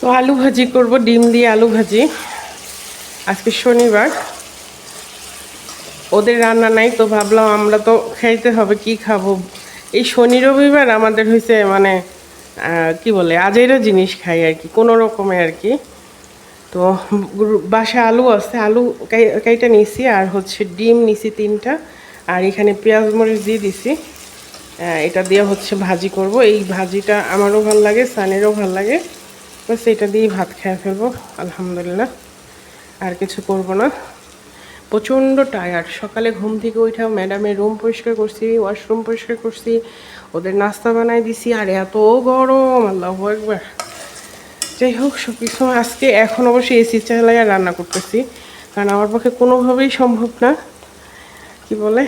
তো আলু ভাজি করব, ডিম দিয়ে আলু ভাজি। আজকে শনিবার। ওদের রান্না নাই তো ভাবলাম আমরা তো খাইতে হবে, কি খাব? এই শনি রবিবার আমাদের হয়েছে মানে কি বলে আজেরও জিনিস খাই আর কি, কোনো রকমে আর কি। তো বাসা আলু আছে, আলু কাই- কাইটা নিছি আর হচ্ছে ডিম নিছি তিনটা। আর এখানে পেঁয়াজ মরিচ দিয়ে দিছি। এটা দিয়ে হচ্ছে ভাজি করব। এই ভাজিটা আমারও ভালো লাগে, সানেরও ভালো লাগে। বাস এটা দিয়েই ভাত খেয়ে ফেলব, আলহামদুলিল্লাহ। আর কিছু করব না। প্রচণ্ড টায়ার্ড সকালে ঘুম থেকে উঠা ম্যাডামের রুম পরিষ্কার করছি ওয়াশরুম পরিষ্কার করছি, ওদের নাস্তা বানাই দিছি, আর এত গরম, আল্লাহ একবার যাই হোক সব কিছু আজকে এখন অবশ্যই এসি চালাই আর রান্না করতেছি, কারণ আমার পক্ষে কোনোভাবেই সম্ভব না। কি বলে?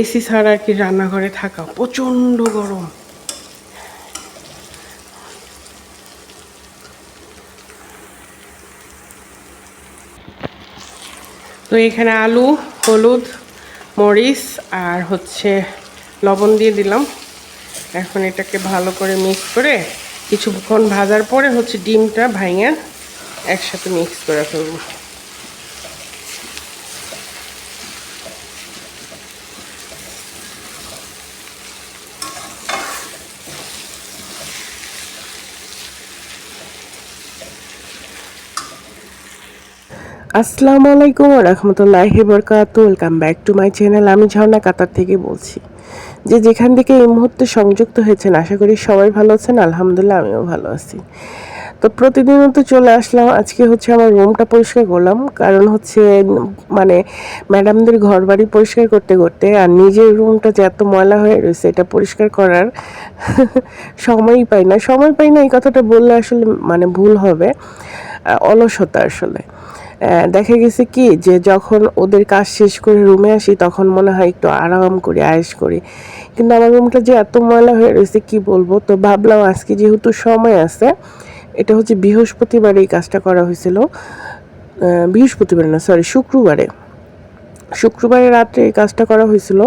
এসি ছাড়া আর কি রান্নাঘরে থাকা। প্রচণ্ড গরম। তো এখানে আলু, হলুদ, মরিচ আর হচ্ছে লবণ দিয়ে দিলাম। এখন এটাকে ভালো করে মিক্স করে কিছুক্ষণ ভাজার পরে হচ্ছে ডিমটা ভাঙে একসাথে মিক্স করে ফেলব। আসসালামু আলাইকুম রহমতুল্লাহি বরকাত welcome back to my channel আমি ঝর্ণা, কাতার থেকে বলছি। যে যেখান থেকে এই মুহূর্তে সংযুক্ত হয়েছেন, আশা করি সবাই ভালো আছেন। আলহামদুলিল্লাহ, আমিও ভালো আছি। তো প্রতিদিনও তো চলে আসলাম। আজকে হচ্ছে আমার রুমটা পরিষ্কার করলাম। কারণ হচ্ছে মানে ম্যাডামদের ঘর বাড়ি পরিষ্কার করতে করতে আর নিজের রুমটা যে এত ময়লা হয়ে রয়েছে, এটা পরিষ্কার করার সময়ই পাই না। সময় পাই না, এই কথাটা বললে আসলে মানে ভুল হবে। অলসতা আসলে। দেখা গেছে কি যে যখন ওদের কাজ শেষ করে রুমে আসি, তখন মনে হয় একটু আরাম করি, আয়েস করি। কিন্তু আমার রুমটা যে এত ময়লা হয়ে রয়েছে, কি বলব? তো ভাবলাম আজকে যেহেতু সময় আছে, এটা হচ্ছে বৃহস্পতিবার এই কাজটা করা হয়েছিল। বৃহস্পতিবার না সরি শুক্রবারে। শুক্রবারে রাত্রে এই কাজটা করা হয়েছিল।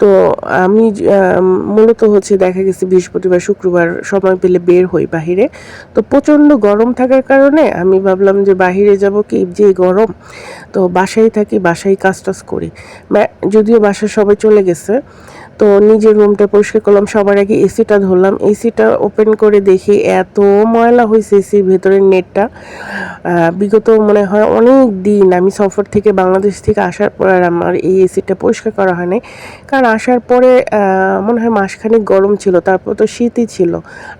তো আমি মূলত হচ্ছে দেখা গেছে বৃহস্পতিবার, শুক্রবার সময় পেলে বের হই বাহিরে। তো প্রচণ্ড গরম থাকার কারণে আমি ভাবলাম যে বাহিরে যাব কি? যে গরম, তো বাসায় থাকি, বাসায় কাজ টাজ করি যদিও বাসায় সবাই চলে গেছে তো নিজের রুমটা পরিষ্কার করলাম, সবার আগে এসিটা ধরলাম। এসিটা ওপেন করে দেখি এত ময়লা হয়েছে এসির ভেতরের নেটটা। বিগত মনে হয় অনেক দিন আমি সফর থেকে বাংলাদেশ থেকে আসার পর আর আমার এই এসিটা পরিষ্কার করা হয়নি। কারণ আসার পরে মনে হয় মাসখানেক গরম ছিল, তারপর তো শীতই ছিল।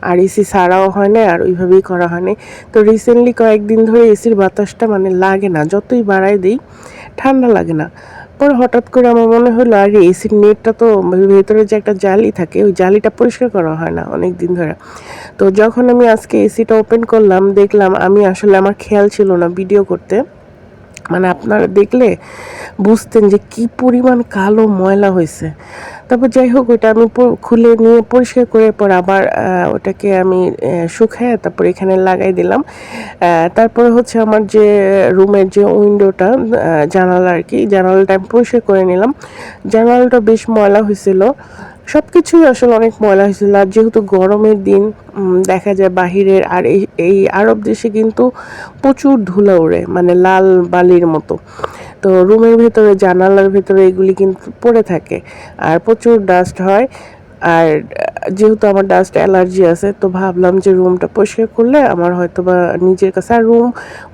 আর এসি ছাড়াও হয় না আর ওইভাবেই করা হয়নি। তো রিসেন্টলি কয়েকদিন ধরে এসির বাতাসটা মানে লাগে না, যতই বাড়াই দিই, ঠান্ডা লাগে না। পরে হঠাৎ করে আমার মনে হলো, আর, এসির নেটটা তো ভেতরে যে একটা জালি থাকে, ওই জালিটা পরিষ্কার করা হয় না অনেক দিন ধরে। তো যখন আমি আজকে এসিটা ওপেন করলাম, দেখলাম আমি আসলে আমার খেয়াল ছিল না ভিডিও করতে। মানে আপনারা দেখলে বুঝতেন যে কি পরিমাণ কালো ময়লা হয়েছে। তারপর যাই হোক, ওইটা আমি খুলে নিয়ে পরিষ্কার করে পর আবার ওটাকে আমি শুকায় তারপর এখানে লাগাই দিলাম। তারপরে হচ্ছে আমার যে রুমের যে উইন্ডোটা জানালা আর কি, জানালাটা আমি পরিষ্কার করে নিলাম। জানালাটা বেশ ময়লা হয়েছিল। সব কিছুই আসলে অনেক ময়লা হয়েছিল। আর যেহেতু গরমের দিন দেখা যায় বাহিরের আর এই এই আরব দেশে কিন্তু প্রচুর ধুলা ওড়ে মানে লাল বালির মতো। তো রুমের ভেতরে, জানালার ভেতরে এগুলি কিন্তু পড়ে থাকে। আর প্রচুর ডাস্ট হয়। আর, যেহেতু আমার ডাস্ট অ্যালার্জি আছে, তো ভাবলাম যে রুমটা পরিষ্কার করলে আমার হয়তো বা নিজের কাছে, আর রুম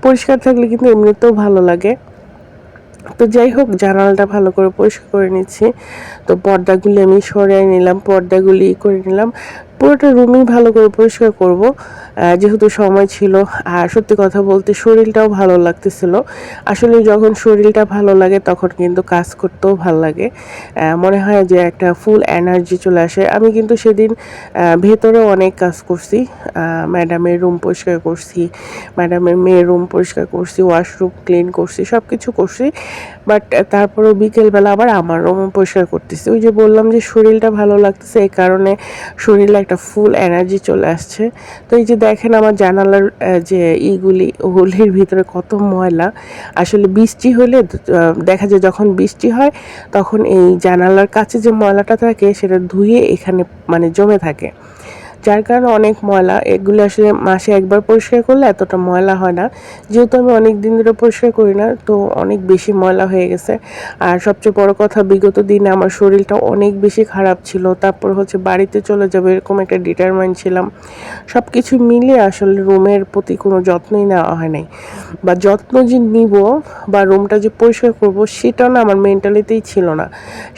পরিষ্কার থাকলে কিন্তু এমনিতেও ভালো লাগে। তো যাই হোক, জানালাটা ভালো করে পরিষ্কার করে নিচ্ছি। তো পর্দাগুলি আমি সরিয়ে নিলাম, পর্দাগুলি করে নিলাম। পুরোটা রুমই ভালো করে পরিষ্কার করব। যেহেতু সময় ছিল, আর সত্যি কথা বলতে শরীরটাও ভালো লাগতেছিল। আসলে যখন শরীরটা ভালো লাগে, তখন কিন্তু কাজ করতেও ভালো লাগে। মনে হয় যে একটা ফুল এনার্জি চলে আসে। আমি কিন্তু সেদিন ভেতরে অনেক কাজ করছি। ম্যাডামের রুম পরিষ্কার করছি ম্যাডামের মেয়ের রুম পরিষ্কার করছি ওয়াশরুম ক্লিন করছি সব কিছু করছি বাট তারপরেও বিকেলবেলা আবার আমার রুম পরিষ্কার করতেছি। ওই যে বললাম যে শরীরটা ভালো লাগতেছে, এই কারণে শরীরে একটা ফুল এনার্জি চলে আসছে। তো এই যে দেখেন আমার জানালার যে ইগুলি ওগুলির ভিতরে কত ময়লা। আসলে বৃষ্টি হলে দেখা যায় যখন বৃষ্টি হয়, তখন এই জানালার কাছে যে ময়লাটা থাকে, সেটা ধুয়ে এখানে মানে জমে থাকে। যার কারণে অনেক ময়লা, এগুলো আসলে মাসে একবার পরিষ্কার করলে এতটা ময়লা হয় না। যেহেতু আমি অনেক দিন ধরে পরিষ্কার করি না, তো অনেক বেশি ময়লা হয়ে গেছে। আর সবচেয়ে বড় কথা, বিগত দিনে আমার শরীরটা অনেক বেশি খারাপ ছিল। তারপর হচ্ছে বাড়িতে চলে যাবে, এরকম একটা ডিটারমাইন্ড ছিলাম। সব কিছু মিলিয়ে আসলে রুমের প্রতি কোনো যত্নই নেওয়া হয় নাই। বা যত্ন যে নিব বা রুমটা যে পরিষ্কার করব, সেটা না আমার মেন্টালিতেই ছিল না।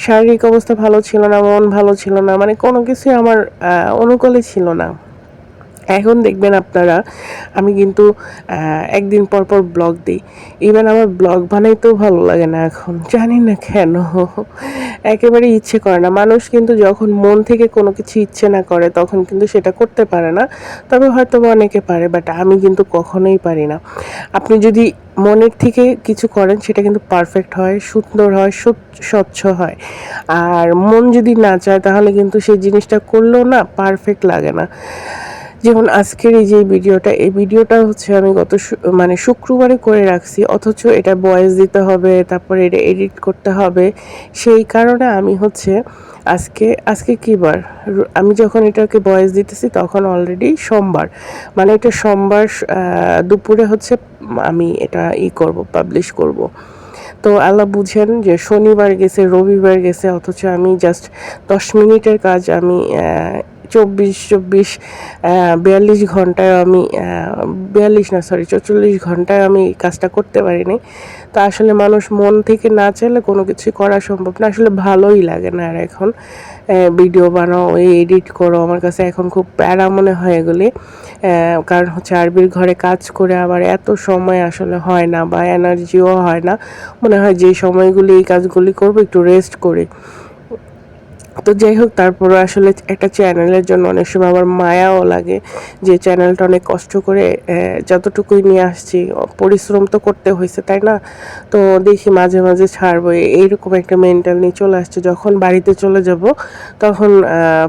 শারীরিক অবস্থা ভালো ছিল না, মন ভালো ছিল না মানে কোনো কিছুই আমার অনুকূলে ছিল না। এখন দেখবেন আপনারা, আমি কিন্তু একদিন পর পর ব্লগ দিই। ইভেন আমার ব্লগ বানাইতেও ভালো লাগে না এখন, জানি না কেন। একেবারে ইচ্ছে করে না। মানুষ কিন্তু যখন মন থেকে কোনো কিছু ইচ্ছে না করে, তখন কিন্তু সেটা করতে পারে না। তবে হয়তো অনেকে পারে বাট আমি কিন্তু কখনোই পারি না। আপনি যদি মনের থেকে কিছু করেন, সেটা কিন্তু পারফেক্ট হয়, সুন্দর হয় স্বচ্ছ- হয়। আর মন যদি না চায়, তাহলে কিন্তু সেই জিনিসটা করলেও না পারফেক্ট লাগে না। যেমন আজকের এই যে ভিডিওটা, এই ভিডিওটা হচ্ছে আমি গত মানে শুক্রবারে করে রাখছি, অথচ এটা ভয়েস দিতে হবে, তারপরে এটা এডিট করতে হবে। সেই কারণে আমি হচ্ছে আজকে আজকে কী বার? আমি যখন এটাকে ভয়েস দিতেছি তখন অলরেডি সোমবার। মানে এটা সোমবার দুপুরে হচ্ছে আমি এটা ই করব পাবলিশ করব। তো আল্লাহ বুঝেন যে শনিবার গেছে, রবিবার গেছে, অথচ আমি জাস্ট দশ মিনিটের কাজ আমি চব্বিশ চব্বিশ বিয়াল্লিশ ঘন্টায় আমি বিয়াল্লিশ না সরি চৌচল্লিশ ঘন্টায় আমি কাজটা করতে পারিনি। তো আসলে মানুষ মন থেকে না চাইলে কোনো কিছুই করা সম্ভব না। আসলে ভালোই লাগে না আর এখন ভিডিও বানাও এই এডিট করো। আমার কাছে এখন খুব প্যারা মনে হয় এগুলি। কারণ হচ্ছে আরবির ঘরে কাজ করে আবার এত সময় আসলে হয় না বা এনার্জিও হয় না। মনে হয় যে সময়গুলি এই কাজগুলি করব, একটু রেস্ট করি। তো যাই হোক তারপরে আসলে একটা চ্যানেলের জন্য অনেক সময় আমার মায়াও লাগে যে চ্যানেলটা অনেক কষ্ট করে যতটুকুই নিয়ে আসছি, পরিশ্রম তো করতে হয়েছে, তাই না? তো দেখি মাঝে মাঝে ছাড়বো এইরকম একটা মেন্টাল নিয়ে চলে আসছে। যখন বাড়িতে চলে যাব, তখন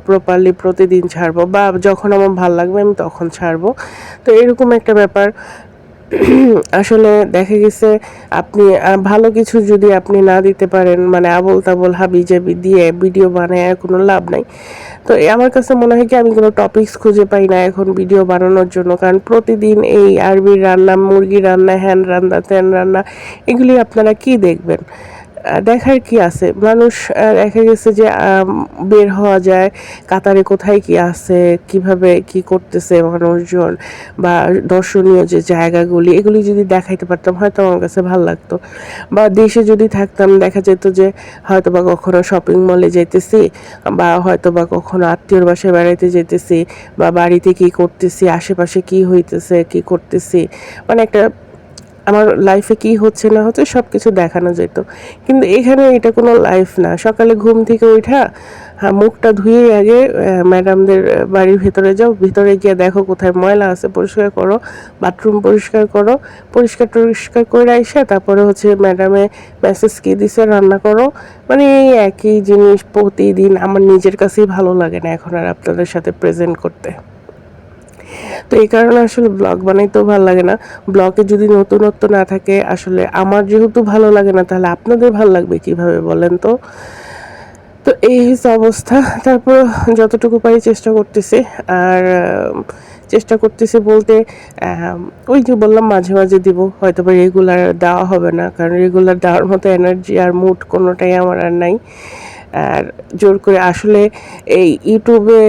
প্রপারলি প্রতিদিন ছাড়বো বা যখন আমার ভালো লাগবে আমি তখন ছাড়বো। তো এরকম একটা ব্যাপার। আসলে দেখা গেছে আপনি ভালো কিছু যদি আপনি না দিতে পারেন মানে আবল তাবল হাবি জাবি দিয়ে ভিডিও বানায় কোনো লাভ নাই। তো আমার কাছে মনে হয় কি, আমি কোনো টপিকস খুঁজে পাই না এখন ভিডিও বানানোর জন্য। কারণ প্রতিদিন এই আরবির রান্না মুরগি রান্না, হ্যান রান্না, ত্যান রান্না, এগুলি আপনারা কি দেখবেন? দেখার কি আছে? মানুষ দেখা গেছে যে বের হওয়া যায়, কাতারে কোথায় কি আছে, কীভাবে কি করতেছে মানুষজন বা দর্শনীয় যে জায়গাগুলি, এগুলি যদি দেখাইতে পারতাম, হয়তো আমার কাছে ভালো লাগতো। বা দেশে যদি থাকতাম, দেখা যেত যে হয়তো বা কখনো শপিং মলে যেতেছি বা হয়তো বা কখনো আত্মীয়র বাসায় বেড়াইতে যেতেছি বা বাড়িতে কি করতেছি, আশেপাশে কি হইতেছে, কি করতেছি মানে একটা আমার লাইফে কি হচ্ছে না হচ্ছে সব কিছু দেখানো যেত। কিন্তু এখানে এটা কোনো লাইফ না। সকালে ঘুম থেকে হ্যাঁ মুখটা ধুয়ে আগে ম্যাডামদের বাড়ির ভেতরে যাও। ভিতরে গিয়ে দেখো কোথায় ময়লা আছে, পরিষ্কার করো বাথরুম পরিষ্কার করো। পরিষ্কার টরিষ্কার করে আইসা তারপরে হচ্ছে ম্যাডামে মেসেজ কি দিছে, রান্না করো। মানে এই একই জিনিস প্রতিদিন আমার নিজের কাছেই ভালো লাগে না এখন আর আপনাদের সাথে প্রেজেন্ট করতে। তো এই কারণে আসলে ব্লগ বানাইতেও ভালো লাগে না। ব্লগে যদি নতুনত্ব না থাকে, আসলে আমার যেহেতু ভালো লাগে না, তাহলে আপনাদের ভালো লাগবে কীভাবে বলেন তো? তো এই হচ্ছে অবস্থা। তারপর যতটুকু পারি চেষ্টা করতেছি। আর, চেষ্টা করতেছি বলতে ওই যে বললাম মাঝে মাঝে দিব হয়তো বা রেগুলার দেওয়া হবে না। কারণ রেগুলার দেওয়ার মতো এনার্জি আর মুড কোনোটাই আমার আর নাই। আর জোর করে আসলে এই ইউটিউবে,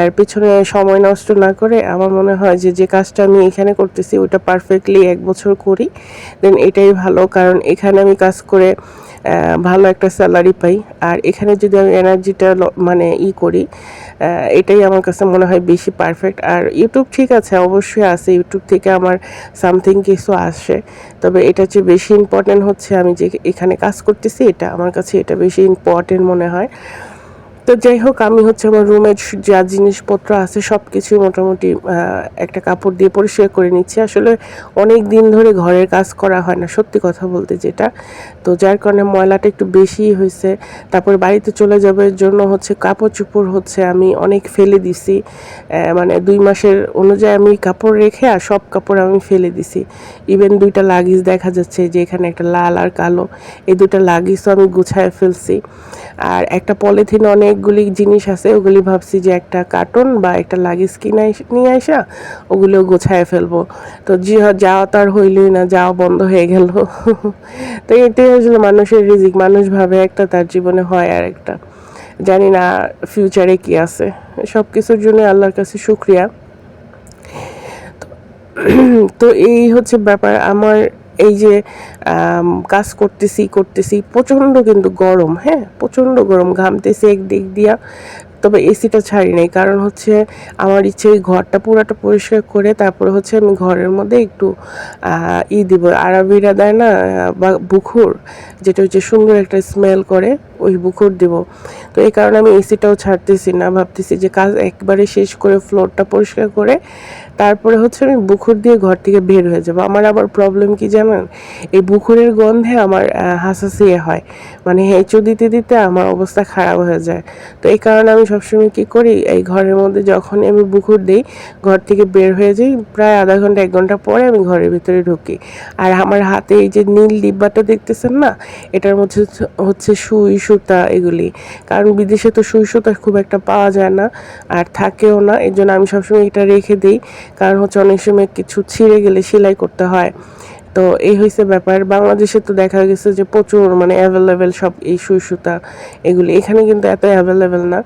এর পিছনে সময় নষ্ট না করে আমার মনে হয় যে যে কাজটা আমি এখানে করতেছি ওটা পারফেক্টলি এক বছর করি দেন এটাই ভালো। কারণ এখানে আমি কাজ করে ভালো একটা স্যালারি পাই। আর এখানে যদি আমি এনার্জিটা মানে ই করি এটাই আমার কাছে মনে হয় বেশি পারফেক্ট আর ইউটিউব ঠিক আছে, অবশ্যই আছে। ইউটিউব থেকে আমার সামথিং কিছু আসে। তবে এটা চেয়ে বেশি ইম্পর্টেন্ট হচ্ছে, আমি যে এখানে কাজ করতেছি, এটা আমার কাছে এটা বেশি ইম্পর্টেন্ট মনে হয়। তো যাই হোক, আমি হচ্ছে আমার রুমের যা জিনিসপত্র আছে সব কিছুই মোটামুটি একটা কাপড় দিয়ে পরিষ্কার করে নিচ্ছি। আসলে অনেক দিন ধরে ঘরের কাজ করা হয় না, সত্যি কথা বলতে যেটা। তো যার কারণে ময়লাটা একটু বেশিই হয়েছে। তারপর বাড়িতে চলে যাবার জন্য হচ্ছে কাপড় চোপড় হচ্ছে আমি অনেক ফেলে দিছি। মানে দুই মাসের অনুযায়ী আমি কাপড় রেখে আর সব কাপড় আমি ফেলে দিছি। ইভেন দুইটা লাগিজ দেখা যাচ্ছে যে এখানে একটা লাল আর কালো, এই দুটা লাগিজও আমি গুছায় ফেলছি। আর একটা পলিথিন অনেক অনেকগুলি জিনিস আছে, ওগুলি ভাবছি যে একটা কার্টুন বা একটা লাগেজ কিনে নিয়ে আসা ওগুলো গোছায় ফেলব। তো জি যাওয়া তো আর হইলই না, যাওয়া বন্ধ হয়ে গেল। তো এটাই আসলে মানুষের রিজিক, মানুষ ভাবে একটা, তার জীবনে হয় আর একটা। জানি না ফিউচারে কি আছে। সব কিছুর জন্য আল্লাহর কাছে শুক্রিয়া। তো এই হচ্ছে ব্যাপার। আমার এই যে কাজ করতেছি করতেছি, প্রচণ্ড কিন্তু গরম হ্যাঁ? প্রচণ্ড গরম, ঘামতেছি একদিক দিয়া। তবে এসিটা ছাড়ি নাই, কারণ হচ্ছে আমার ইচ্ছে এই ঘরটা পুরাটা পরিষ্কার করে তারপরে হচ্ছে আমি ঘরের মধ্যে একটু ই দিব। আরবিরা দেয় না বা, বুখুর, যেটা হচ্ছে সুন্দর একটা স্মেল করে। ওই বুখুর দিব। তো এই কারণে আমি এসিটাও ছাড়তেছি না। ভাবতেছি যে কাজ একবারে শেষ করে ফ্লোরটা পরিষ্কার করে তারপরে হচ্ছে আমি বুখুর দিয়ে ঘর থেকে বের হয়ে যাব। আমার আবার প্রবলেম কি জানেন? এই বুখুরের গন্ধে আমার হাসাসিয়ে হয়। মানে হেঁচু দিতে দিতে আমার অবস্থা খারাপ হয়ে যায়। তো এই কারণে আমি সবসময় কি করি, এই ঘরের মধ্যে যখনই আমি বুকুর দিই, ঘর থেকে বের হয়ে যাই, প্রায় আধা ঘণ্টা, এক ঘণ্টা পরে আমি ঘরের ভিতরে ঢুকি। আর আমার হাতে এই যে নীল ডিব্বাটা দেখতেছেন না? এটার মধ্যে হচ্ছে সুই সুতা এগুলি। কারণ বিদেশে তো সুই সুতা খুব একটা পাওয়া যায় না, আর থাকেও না। এর জন্য আমি সবসময় এটা রেখে দিই। কারণ হচ্ছে অনেক সময় কিছু ছিঁড়ে গেলে সেলাই করতে হয়। তো এই হয়েছে ব্যাপার। বাংলাদেশে তো দেখা গেছে যে প্রচুর মানে অ্যাভেলেবেল সব এই সুই সুতা এগুলি। এখানে কিন্তু এত অ্যাভেলেবেল না।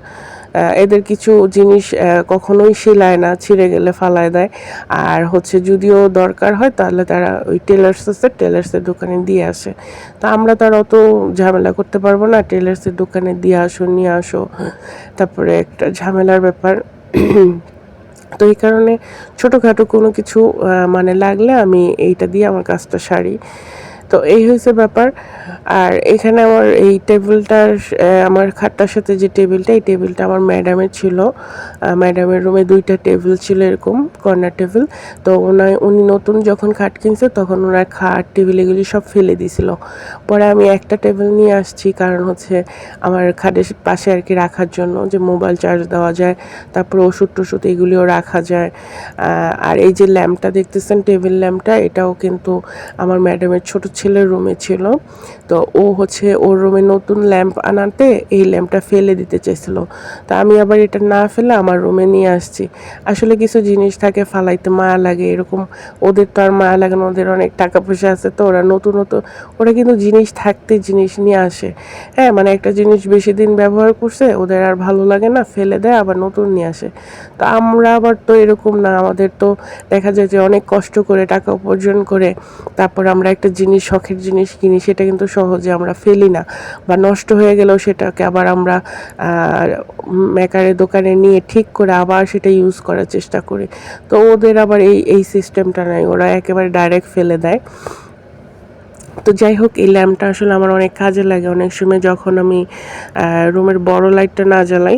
এদের কিছু জিনিস কখনোই সেলায় না, ছিঁড়ে গেলে ফালায় দেয়। আর হচ্ছে যদিও দরকার হয়, তাহলে তারা ওই টেলার্স আছে টেলার্সের দোকানে দিয়ে আসে। তা আমরা তার অত ঝামেলা করতে পারব না, টেলার্সের দোকানে দিয়ে আসো, নিয়ে আসো। তারপরে একটা ঝামেলার ব্যাপার। তো এই কারণে ছোটোখাটো কোনো কিছু মানে লাগলে আমি এইটা দিয়ে আমার কাজটা সারি। তো এই হয়েছে ব্যাপার। আর এখানে আমার এই টেবিলটার আমার খাটটার সাথে যে টেবিলটা, এই টেবিলটা আমার ম্যাডামের ছিল। ম্যাডামের রুমে দুইটা টেবিল ছিল এরকম, কর্নার টেবিল। তো ওনার উনি নতুন যখন খাট কিনছে, তখন ওনার খাট, টেবিল এগুলি সব ফেলে দিছিল। পরে আমি একটা টেবিল নিয়ে আসছি, কারণ হচ্ছে আমার খাটের পাশে আর কি রাখার জন্য যে মোবাইল চার্জ দেওয়া যায়, তারপর ওষুধ টষুধ এগুলিও রাখা যায়। আর এই যে ল্যাম্পটা দেখতেছেন, টেবিল ল্যাম্পটা, এটাও কিন্তু আমার ম্যাডামের ছোট ছেলের রুমে ছিল। তো ও হচ্ছে ওর রুমে নতুন ল্যাম্প আনাতে এই ল্যাম্পটা ফেলে দিতে চাইছিল তা আমি আবার এটা না ফেলে আমার রুমে নিয়ে আসছি। আসলে কিছু জিনিস থাকে, ফালাইতে মায়া লাগে, এরকম ওদের তো আর মায়া লাগে না, ওদের অনেক টাকা পয়সা আছে তো ওরা নতুন নতুন, ওরা কিন্তু জিনিস থাকতে জিনিস নিয়ে আসে। হ্যাঁ মানে একটা জিনিস বেশি দিন ব্যবহার করছে, ওদের আর ভালো লাগে না, ফেলে দেয়, আবার নতুন নিয়ে আসে। তো আমরা আবার তো এরকম না, আমাদের তো দেখা যায় যে অনেক কষ্ট করে, টাকা উপার্জন করে, তারপর আমরা একটা জিনিস শখের জিনিস কিনি, সেটা কিন্তু সহজে আমরা ফেলি না বা নষ্ট হয়ে গেলেও সেটাকে আবার আমরা মেকারের দোকানে নিয়ে ঠিক করে আবার সেটা ইউজ করার চেষ্টা করি। তো ওদের আবার এই এই সিস্টেমটা নাই, ওরা একেবারে ডাইরেক্ট ফেলে দেয়। তো যাই হোক, এই ল্যাম্পটা আসলে আমার অনেক কাজে লাগে। অনেক সময় যখন আমি রুমের বড় লাইটটা না জ্বালাই